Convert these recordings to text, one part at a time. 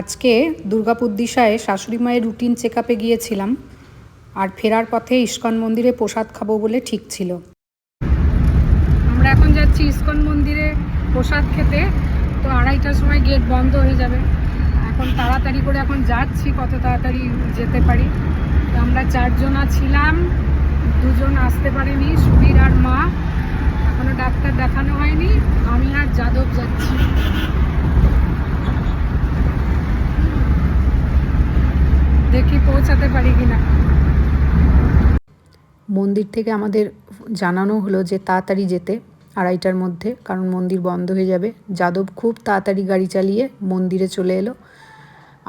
আজকে দুর্গাপুর দিশায় শাশুড়ি মায়ের রুটিন চেক আপে গিয়েছিলাম আর ফেরার পথে ইস্কন মন্দিরে প্রসাদ খাব বলে ঠিক ছিল। আমরা এখন যাচ্ছি ইস্কন মন্দিরে প্রসাদ খেতে, তো আড়াইটার সময় গেট বন্ধ হয়ে যাবে। এখন তাড়াতাড়ি করে এখন যাচ্ছি, কত তাড়াতাড়ি যেতে পারি। তো আমরা চারজনা ছিলাম, দুজন আসতে পারেনি সুবীর আর মা। এখনও ডাক্তার দেখানো হয়নি, আমি আর যাদব যাচ্ছি। পৌঁছাতে পারি কিনা। মন্দির থেকে আমাদের জানানো হলো যে তাড়াতাড়ি যেতে আড়াইটার মধ্যে, কারণ মন্দির বন্ধ হয়ে যাবে। যাদব খুব তাড়াতাড়ি গাড়ি চালিয়ে মন্দিরে চলে এলো।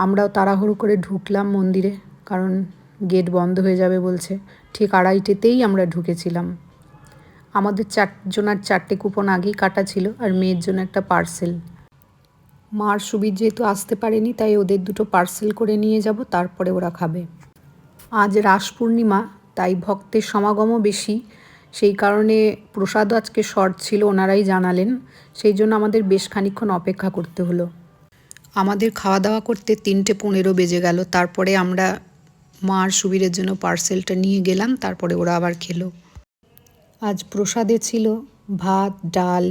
আমরাও তাড়াহুড়ো করে ঢুকলাম মন্দিরে, কারণ গেট বন্ধ হয়ে যাবে বলছে। ঠিক আড়াইটেতেই আমরা ঢুকেছিলাম। আমাদের চারজনার চারটে কুপন আগেই কাটা ছিল আর মেয়ের জন্য একটা পার্সেল। মার সুবির যেহেতু আসতে পারেনি, তাই ওদের দুটো পার্সেল করে নিয়ে যাব, তারপরে ওরা খাবে। আজ রাস পূর্ণিমা, তাই ভক্তের সমাগমও বেশি। সেই কারণে প্রসাদও আজকে শর্ট ছিল, ওনারাই জানালেন। সেই জন্য আমাদের বেশ খানিক্ষণ অপেক্ষা করতে হলো। আমাদের খাওয়া দাওয়া করতে তিনটে পনেরো বেজে গেল, তারপরে আমরা মার সুবীরের জন্য পার্সেলটা নিয়ে গেলাম, তারপরে ওরা আবার খেলো। আজ প্রসাদে ছিল ভাত, ডাল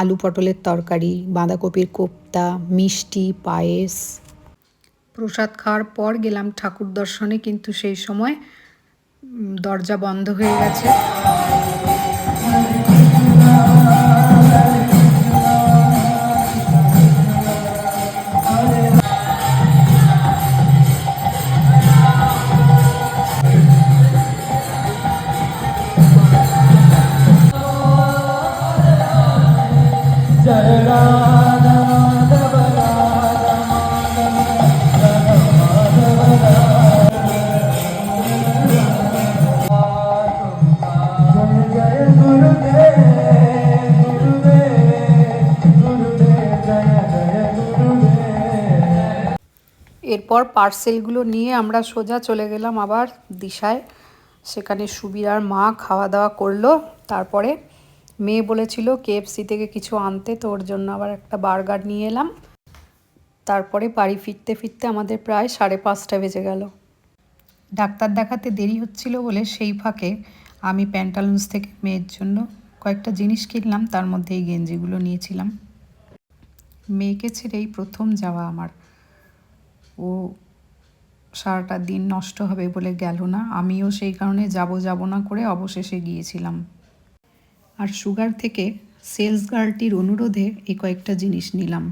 আলু পটলের তরকারি, বাঁধাকপির কোপ্তা, মিষ্টি, পায়েস। প্রসাদ খাওয়ার পর গেলাম ঠাকুর দর্শনে, কিন্তু সেই সময় দরজা বন্ধ হয়ে গেছে। এরপর পার্সেলগুলো নিয়ে আমরা সোজা চলে গেলাম আবার দিশায়। সেখানে সুবিরার মা খাওয়া দাওয়া করল। তারপরে মেয়ে বলেছিল, কেএফসি থেকে কিছু আনতে তো ওর জন্য আবার একটা বার্গার নিয়ে এলাম। তারপরে বাড়ি ফিরতে ফিরতে আমাদের প্রায় সাড়ে পাঁচটা বেজে গেল। ডাক্তার দেখাতে দেরি হচ্ছিল বলে সেই ফাঁকে আমি প্যান্টালুন্স থেকে মেয়ের জন্য কয়েকটা জিনিস কিনলাম, তার মধ্যে এই গেঞ্জিগুলো নিয়েছিলাম। মেয়েকে ছেড়ে এই প্রথম যাওয়া আমার। ও সারাটা দিন নষ্ট হবে বলে গেল না। আমিও সেই কারণে যাব যাব না করে অবশেষে গিয়েছিলাম। আর সুগার থেকে সেলস গার্লটির অনুরোধে এই কয়েকটা জিনিস নিলাম।